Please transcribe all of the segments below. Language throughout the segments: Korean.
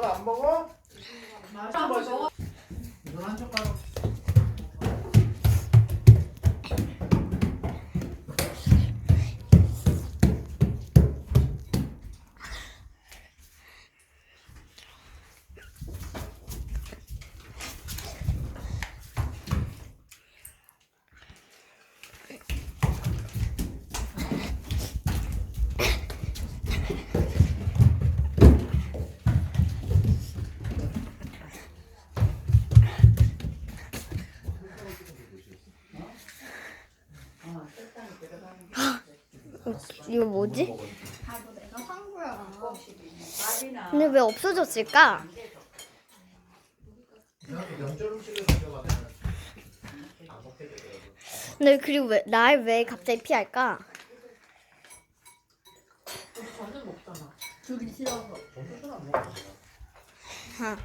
넌안 먹어? 맛있어 먹어. 이건 한 젓가락. 이거 뭐지? 근데 왜 없어졌을까? 근데 그리고 왜, 날 왜 갑자기 피할까? 아.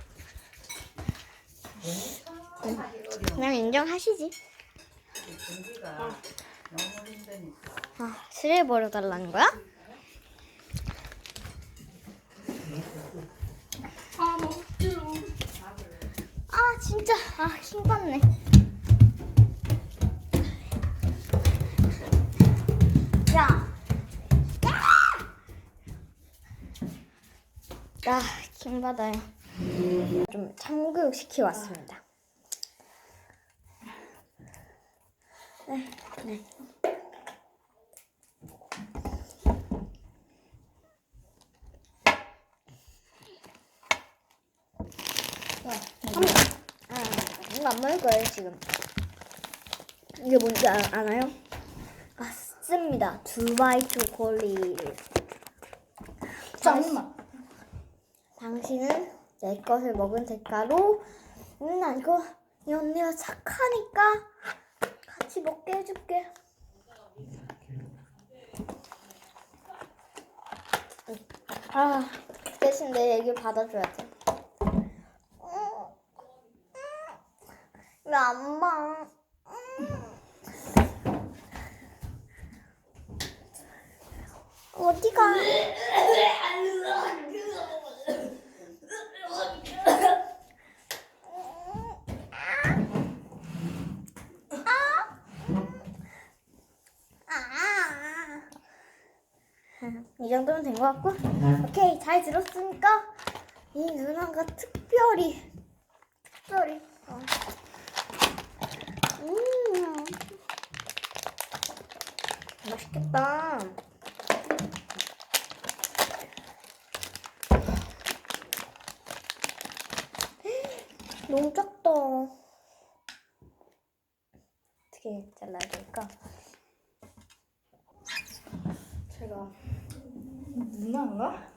그냥 인정하시지. 힘드니까. 아, 술을 버려달라는 거야? 아 먹지로. 밥을 아, 진짜. 아, 킹받네. 야! 야! 아, 킹받아요. 좀 참교육 시키고 왔습니다. 네, 네. 아, 이거 안 먹을 거예요, 지금. 이게 뭔지 아, 아나요? 맞습니다. 두바이 초콜릿. 잠깐만. 당신은 내 것을 먹은 대가로 음, 나 이거 이 언니가 착하니까 같이 먹게 해줄게. 아, 대신 내 얘기를 받아줘야지. 왜안 봐? 어디가? 이 정도면 된 것 같고 오케이 잘 들었으니까 이 누나가 특별히 특별히 어. 음 맛있겠다 너무 작다 어떻게 잘라야 될까 제가 누나인가?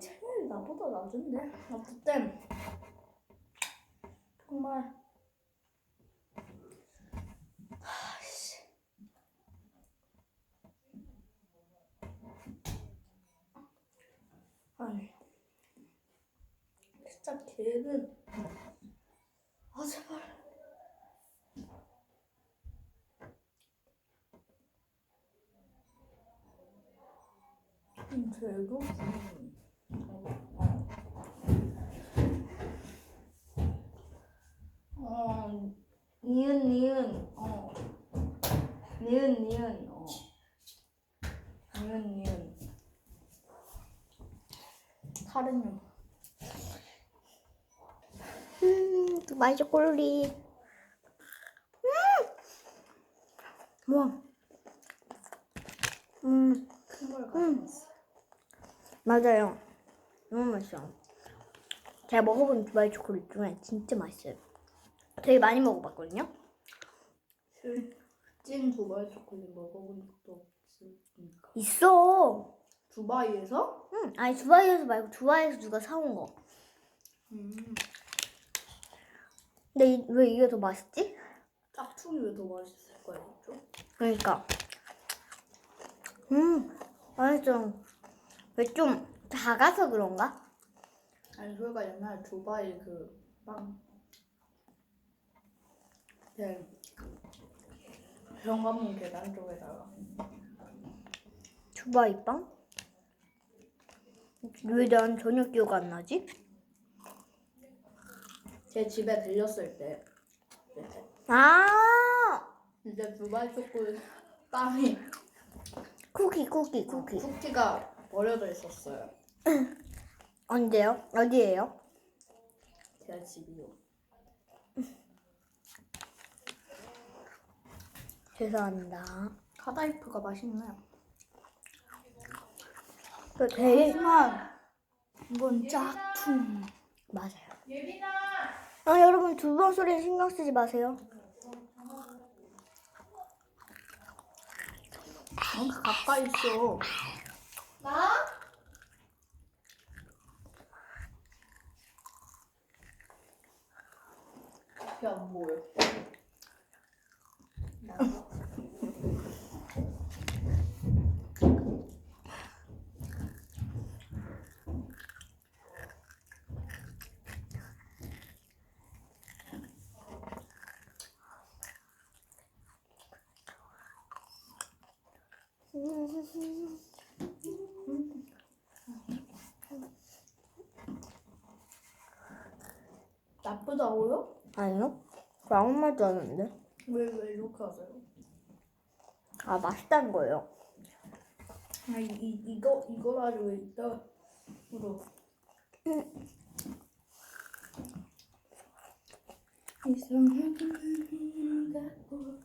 쟤는 나보다 낮은데. 어쨌든 정말 아씨. 아니 진짜 걔는 아 제발. 음, 쟤도 어, 니은 니은 어 니은 어 니은 니은 다른요 음, 두바이 초콜릿. 음! 우와. 음, 큰걸 음. 맞아요. 너무 맛있어요. 제가 먹어본 두바이 초콜릿 중에 진짜 맛있어요. 되게 많이 먹어봤거든요. 찐 두바이 초콜릿 먹어본 적도 없으니까 있어. 두바이에서? 응, 아니 두바이에서 말고 두바이에서 누가 사온 거. 음 근데 이- 왜 이게 더 맛있지? 짝퉁이 왜 더 맛있을 거예요? 좀? 그러니까. 음, 맛있어. 왜좀 작아서 그런가? 아니 저희가 옛날에 두바이 그빵 네. 현관문 계단 쪽에다가 두바이 빵? 왜 난 전혀 기억 안 나지? 제 집에 들렸을 때 이제, 아 이제 두바이 초콜릿 빵이 쿠키 쿠키 쿠키 쿠키가 버려져 있었어요. 언제요? 어디에요? 제 집이요. 죄송합니다. 카다이프가 맛있네요. 그 제일 하지만 이건 짝퉁. 맞아요. 예빈아. 아 여러분 두 번 소리 신경 쓰지 마세요. 너무 가까이 있어. 나? 안 보여. 나쁘다고요? 아니요? 그 아무 말도 안 했는데. 왜, 왜 이렇게 하세요? 아 맛있다는 거예요. 아, 이, 이, 이거, 이거 가지고 기분 갖고.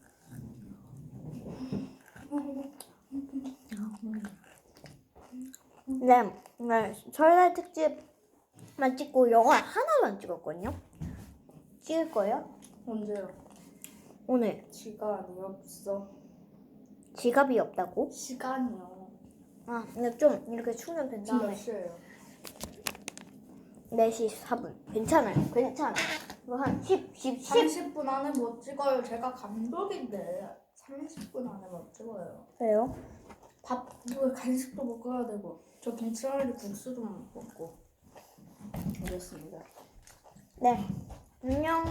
네, 네 설날 특집만 찍고 영화 하나도 안 찍었거든요. 찍을 거예요? 언제요? 오늘 시간이 없어. 지갑이 없다고? 시간이요. 아, 근데 좀 이렇게 충전 된 지금 몇 다음에 시에요? 4시 4분. 괜찮아요. 괜찮아. 이거 한 10, 10, 10. 30분 안에 못 찍어요. 제가 감독인데 30분 안에 못 찍어요. 왜요? 밥 이거 간식도 먹어야 되고 저 김치말이 국수 좀 먹고. 알겠습니다. 네. 안녕.